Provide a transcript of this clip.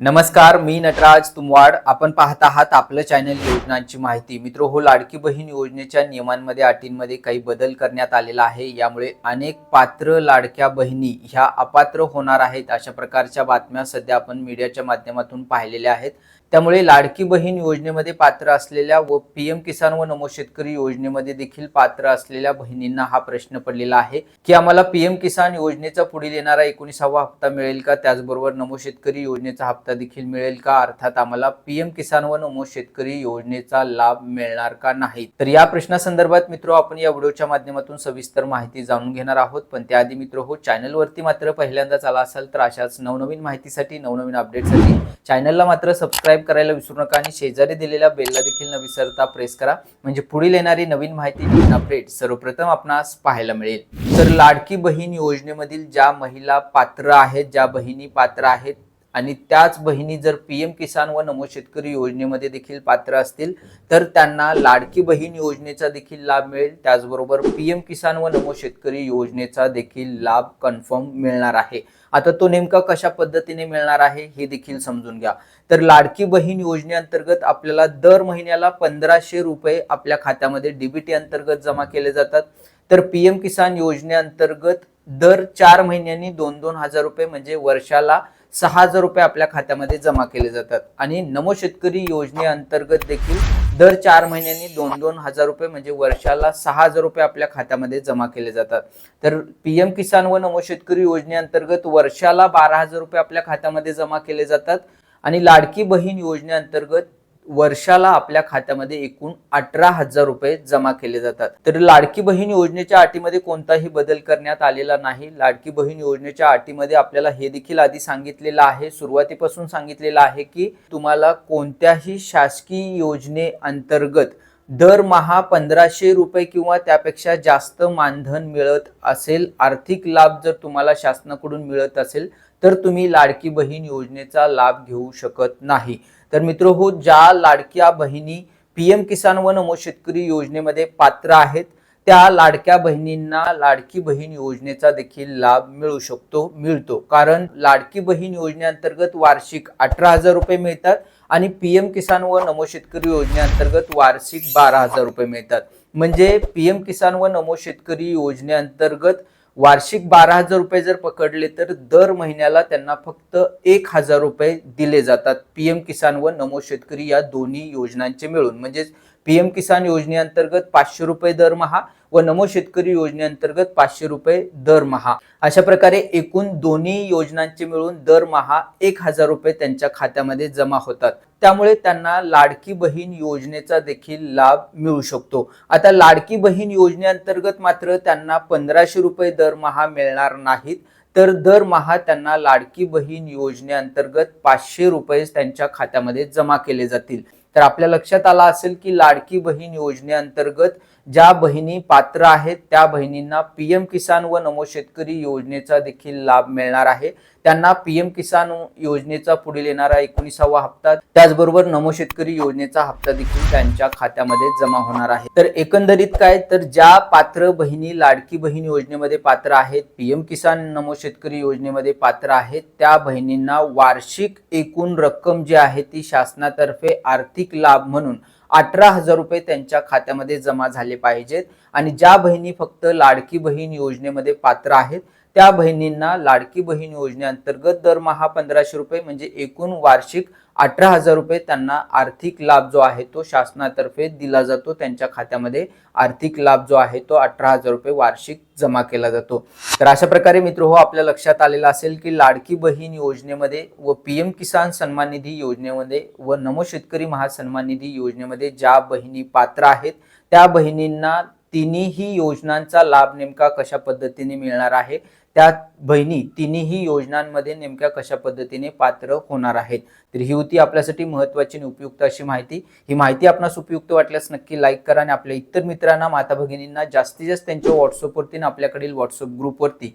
नमस्कार मी नटराज तुमवाड. आपण पाहत आहात आपलं चॅनल योजनांची माहिती. मित्र हो लाडकी बहीण योजनेच्या नियमांमध्ये अटींमध्ये काही बदल करण्यात आलेला आहे. यामुळे अनेक पात्र लाडक्या बहिणी ह्या अपात्र होणार आहेत. अशा प्रकारच्या बातम्या सध्या आपण मीडियाच्या माध्यमातून पाहिलेल्या आहेत. त्यामुळे लाडकी बहीण योजनेमध्ये पात्र असलेल्या व पी एम किसान व नमो शेतकरी योजनेमध्ये देखील पात्र असलेल्या बहिणींना हा प्रश्न पडलेला आहे. की आम्हाला पीएम किसान योजनेचा पुढील येणारा एकोणीसावा हप्ता मिळेल का? त्याचबरोबर नमो शेतकरी योजनेचा हप्ता देखील मिळेल का? अर्थात आम्हाला पीएम किसान व नमो शेतकरी योजनेचा लाभ मिळणार का नाही? तर या प्रश्नासंदर्भात मित्र आपण या व्हिडिओच्या माध्यमातून सविस्तर माहिती जाणून घेणार आहोत. पण त्याआधी मित्र हो चॅनलवरती मात्र पहिल्यांदाच आला असाल तर अशाच नवनवीन माहितीसाठी नवनवीन अपडेटसाठी चॅनलला मात्र सबस्क्राईब करायला विसरू नका आणि शेजारी दिलेल्या बेलला देखील न विसरता प्रेस करा. म्हणजे पुढील येणारी नवीन माहिती अपडेट सर्वप्रथम आपणास पाहायला मिळेल. तर लाडकी बहीण योजनेमधील ज्या महिला पात्र आहेत ज्या बहिणी पात्र आहेत आणि त्याच बहिणी जर पी एम किसान व नमो शेतकरी योजनेमध्ये देखील पात्र असतील तर त्यांना लाडकी बहीण योजनेचा देखील लाभ मिळेल. त्याचबरोबर पी एम किसान व नमो शेतकरी योजनेचा देखील लाभ कन्फर्म मिळणार आहे. आता तो नेमका कशा पद्धतीने मिळणार आहे हे देखील समजून घ्या. तर लाडकी बहीण योजनेअंतर्गत आपल्याला दर महिन्याला पंधराशे रुपये आपल्या खात्यामध्ये डीबीटी अंतर्गत जमा केले जातात. तर पी एम किसान योजनेअंतर्गत दर चार महिन्यांनी दोन दोन हजार रुपये म्हणजे वर्षाला सहा हजार रुपये आपल्या खात्यामध्ये जमा केले जातात. आणि नमो शेतकरी योजनेअंतर्गत देखील दर चार महिन्यांनी दोन दोन हजार रुपये म्हणजे वर्षाला सहा हजार रुपये आपल्या खात्यामध्ये जमा केले जातात. तर पीएम किसान व नमो शेतकरी योजनेअंतर्गत वर्षाला बारा हजार रुपये आपल्या खात्यामध्ये जमा केले जातात. आणि लाडकी बहीण योजनेअंतर्गत वर्षाला आपल्या खात्यामध्ये एकूण अठरा हजार रुपये जमा केले जातात. तर लाडकी बहीण योजनेच्या अटीमध्ये कोणताही बदल करण्यात आलेला नाही. लाडकी बहीण योजनेच्या अटीमध्ये आपल्याला हे देखील आधी सांगितलेलं आहे सुरुवातीपासून सांगितलेलं आहे की तुम्हाला कोणत्याही शासकीय योजने अंतर्गत दरमहा पंधराशे रुपये किंवा त्यापेक्षा जास्त मानधन मिळत असेल आर्थिक लाभ जर तुम्हाला शासनाकडून मिळत असेल तर तुम्ही लाडकी बहीण योजनेचा लाभ घेऊ शकत नाही. तर मित्र हो ज्या लाडक्या बहिणी पी एम किसान व नमो शेतकरी योजनेमध्ये पात्र आहेत त्या लाडक्या बहिणींना लाडकी बहीण योजनेचा देखील लाभ मिळू शकतो मिळतो. कारण लाडकी बहीण योजनेअंतर्गत वार्षिक अठरा हजार रुपये मिळतात आणि पी एम किसान व नमो शेतकरी योजनेअंतर्गत वार्षिक बारा हजार रुपये मिळतात. म्हणजे पी एम किसान व नमो शेतकरी योजनेअंतर्गत वार्षिक बारा हजार रुपये जर पकडले तर दर महिन्याला त्यांना फक्त एक हजार रुपये दिले जातात पी एम किसान व नमो शेतकरी या दोन्ही योजनांचे मिळून. म्हणजेच पी एम किसान योजनेअंतर्गत पाचशे रुपये दरमहा व नमो शेतकरी योजनेअंतर्गत पाचशे रुपये दरमहा अशा प्रकारे एकूण दोन्ही योजनांचे मिळून दरमहा एक हजार रुपये त्यांच्या खात्यामध्ये जमा होतात. त्यामुळे त्यांना लाडकी बहीण योजनेचा देखील लाभ मिळू शकतो. आता लाडकी बहीण योजनेअंतर्गत मात्र त्यांना पंधराशे रुपये दरमहा मिळणार नाहीत. तर दरमहा त्यांना लाडकी बहीण योजनेअंतर्गत पाचशे रुपये त्यांच्या खात्यामध्ये जमा केले जातील. तर आपल्या लक्षात आला असेल की लाडकी बहीण योजनेअंतर्गत ज्या बहिणी पात्र आहेत त्या बहिणींना पीएम किसान व नमो शेतकरी योजनेचा देखील लाभ मिळणार आहे. त्यांना पीएम किसान योजनेचा पुढील येणारा एकोणीसावा हप्ता त्याचबरोबर नमो शेतकरी योजनेचा हप्ता देखील त्यांच्या खात्यामध्ये जमा होणार आहे. तर एकंदरीत काय? तर ज्या पात्र बहिणी लाडकी बहीण योजनेमध्ये पात्र आहेत पीएम किसान नमो शेतकरी योजनेमध्ये पात्र आहेत त्या बहिणींना वार्षिक एकूण रक्कम जी आहे ती शासनातर्फे आर्थिक लाभ म्हणून अठरा हजार रुपये त्यांच्या खात्यामध्ये जमा झाले पाहिजेत. आणि ज्या बहिणी फक्त लाडकी बहीण योजनेमध्ये पात्र आहेत त्या बहिणींना लाडकी बहीण योजनेअंतर्गत दरमहा पंधराशे रुपये म्हणजे एकूण वार्षिक अठरा हजार रुपये त्यांना आर्थिक लाभ जो आहे तो शासनातर्फे दिला जातो. त्यांच्या खात्यामध्ये आर्थिक लाभ जो आहे तो अठरा हजार रुपये वार्षिक जमा केला जातो. तर अशा प्रकारे मित्र हो आपल्या लक्षात आलेलं असेल की लाडकी बहीण योजनेमध्ये व पी एम किसान सन्मान निधी योजनेमध्ये व नमो शेतकरी महासन्मान निधी योजनेमध्ये ज्या बहिणी पात्र आहेत त्या बहिणींना तिन्ही योजनांचा लाभ नेमका कशा पद्धतीने मिळणार आहे? त्या बहिणी तिन्ही योजनांमध्ये नेमक्या कशा पद्धतीने पात्र होणार आहेत? तर ही होती आपल्यासाठी महत्वाची आणि उपयुक्त अशी माहिती. ही माहिती आपणास उपयुक्त वाटल्यास नक्की लाईक करा आणि आपल्या इतर मित्रांना माता भगिनींना जास्तीत जास्त त्यांच्या व्हॉट्सअपवरती आणि आपल्याकडील व्हॉट्सअप ग्रुपवरती